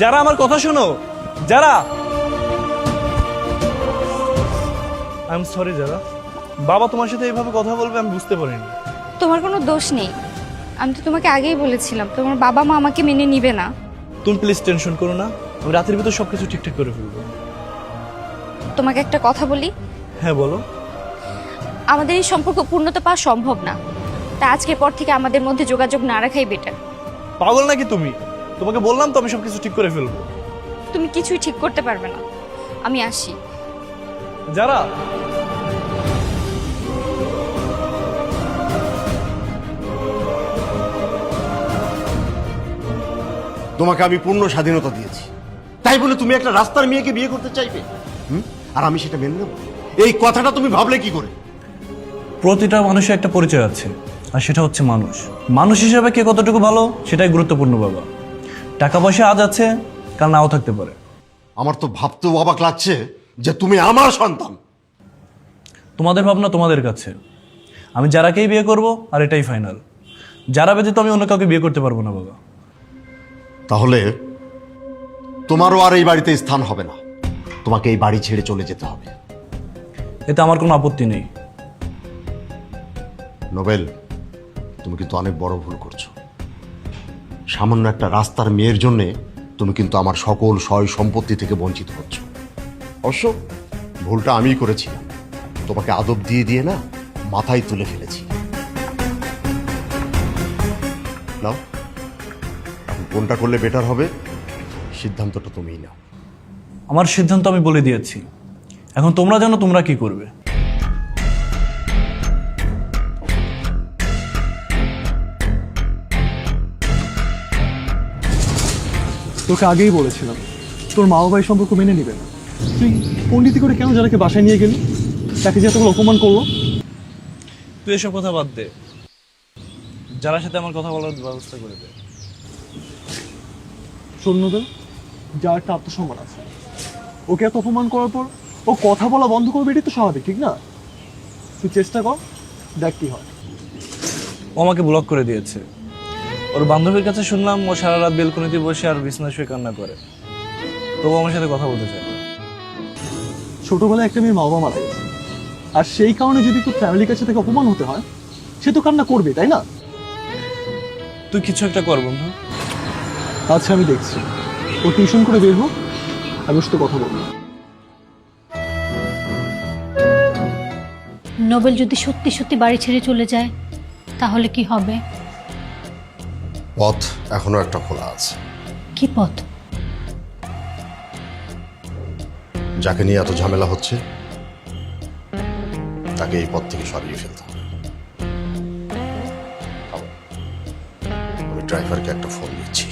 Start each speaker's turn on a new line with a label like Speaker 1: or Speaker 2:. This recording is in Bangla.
Speaker 1: যারা আমার কথা শোনো যারা আই এম সরি যারা। বাবা তোমার সাথে এইভাবে কথা বলবে আমি বুঝতে পারিনি।
Speaker 2: তোমার কোনো দোষ নেই। আমি তো তোমাকে আগেই বলেছিলাম তোমার বাবা মা আমাকে মেনে নিবে না।
Speaker 1: তুমি প্লিজ টেনশন করো না আমি রাতের ভিতর সবকিছু ঠিকঠাক করে ফেলব।
Speaker 2: তোমাকে একটা কথা বলি?
Speaker 1: হ্যাঁ বলো।
Speaker 2: আমাদের এই সম্পর্ক পূর্ণতা পাওয়া সম্ভব না। তা আজকের পর থেকে আমাদের মধ্যে যোগাযোগ না রাখাই বেটার
Speaker 1: পাগল নাকি তুমি? তোমাকে বললাম তো আমি সব কিছু ঠিক করে ফেলব।
Speaker 2: তুমি কিছুই ঠিক করতে পারবে না। আমি আসি।
Speaker 1: যারা?
Speaker 3: তোমাকে আমি পূর্ণ স্বাধীনতা দিয়েছি। তাই বলে তুমি একটা রাস্তার মেয়েকে বিয়ে করতে চাইবে? হুম? আর আমি সেটা মেনে নেব। এই কথাটা তুমি ভাবলে কি করে?
Speaker 1: প্রতিটা মানুষের একটা পরিচয় আছে আর সেটা হচ্ছে মানুষ। মানুষ হিসেবে কে কতটুকু ভালো সেটাই গুরুত্বপূর্ণ বাবা। টাকা পয়সা আজ আছে কাল নাও থাকতে পারে।
Speaker 3: আমার তো ভাবতেও অবাক লাগছে যে তুমি আমার সন্তান।
Speaker 1: তোমাদের ভাবনা তোমাদের কাছে। আমি যারাকেই বিয়ে করব আর এটাই ফাইনাল যারা ব্যতীত আমি অন্য কাউকে বিয়ে করতে পারব না বাবা।
Speaker 3: তাহলে তোমারও আর এই বাড়িতে স্থান হবে না। তোমাকে এই বাড়ি ছেড়ে চলে যেতে হবে।
Speaker 1: এতে আমার কোনো আপত্তি নেই।
Speaker 3: নোবেল তুমি কিন্তু অনেক বড় ভুল করছ। সামান্য একটা রাস্তার মেয়ের জন্যে তুমি কিন্তু আমার সকল সয় সম্পত্তি থেকে বঞ্চিত হচ্ছ। অবশ্য ভুলটা আমিই করেছিলাম। তোমাকে আদব দিয়ে দিয়ে না মাথায় তুলে ফেলেছি। নাও, এখন কোনটা করলে বেটার হবে সিদ্ধান্তটা তুমিই নাও।
Speaker 1: আমার সিদ্ধান্ত আমি বলে দিয়েছি। এখন তোমরা জানো তোমরা কি করবে।
Speaker 4: তোকে আগেই বলেছিলাম। তোর মা বাবা সম্পর্ক মেনে নেবে না। তুই পণ্ডিতি করে কেন যারাকে বাসায় নিয়ে গেলি? তাকে যে এতগুলো অপমান করল?
Speaker 1: তুই এসব কথা বাদ দে। যার সাথে আমার কথা বলার ব্যবস্থা করে দে।
Speaker 4: সৈন্যদের যার একটা আত্মসম্মান আছে। ওকে এত অপমান করার পর ও কথা বলা বন্ধ করবে এটাই তো স্বাভাবিক ঠিক না? তুই চেষ্টা কর দেখ কি হয়।
Speaker 1: ও আমাকে ব্লক করে দিয়েছে। ওর বান্ধবীর কাছে শুনলাম ও সারা রাত বেলকনিতে বসে আর বিছনা শুয়ে কান্না করে। তবু আমার সাথে কথা বলতে চায়
Speaker 4: ছোটবেলায় একটা মেয়ের মা বাবা মারা গেছে। আর সেই কারণে যদি তোর ফ্যামিলির কাছে থেকে অপমান হতে হয় সে তো কান্না করবে তাই না?
Speaker 1: তুই কিছু একটা কর বন্ধু।
Speaker 4: আচ্ছা আমি দেখছি। ও টিউশন করে বের হোক আমি ওর সাথে কথা বলব।
Speaker 5: নোবেল যদি সত্যি সত্যি বাড়ি ছেড়ে চলে যায় তাহলে কি হবে?
Speaker 3: পথ এখনও একটা খোলা আছে।
Speaker 5: কি পথ?
Speaker 3: যাকে নিয়ে এত ঝামেলা হচ্ছে তাকে এই পথ থেকে সরিয়ে ফেলতে হবে। আমি ড্রাইভারকে একটা ফোন দিচ্ছি।